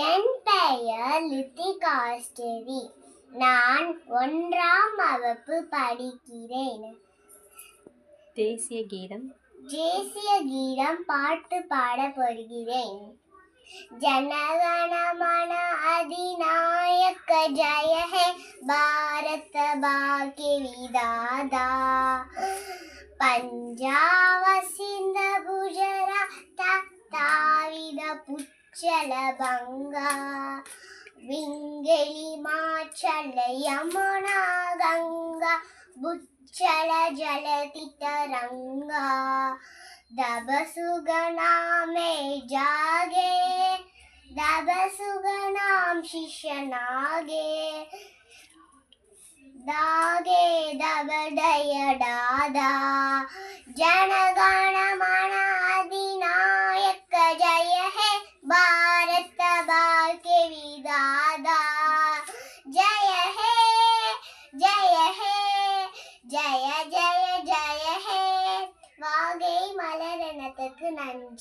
என் பெயர் லித்திகாஸ்டரி நான் ஒன்றாம் வகுப்பு படிக்கிறேன். தேசிய கீதம் தேசிய கீதம் பாட்டு பாடப் போகிறேன். ஜனகணமன அதிநாயக்க ஜய ஹே பாரத பாக்கிய விதாதா. பஞ்சாவ சிந்த குஜராத்த தாவித புச்சல ஜலபங்கா விங்கெளி மாச்சல யமுனா கங்கா புச்சல ஜலதி தரங்கா தபசுகணாமே ஜாகே தபசுகணாம் சிஷனாகே தாகே தபடயடாதா ஜன ஜெய ஜெய ஜெய ஹே. வாகை மலரணத்துக்கு நன்றி.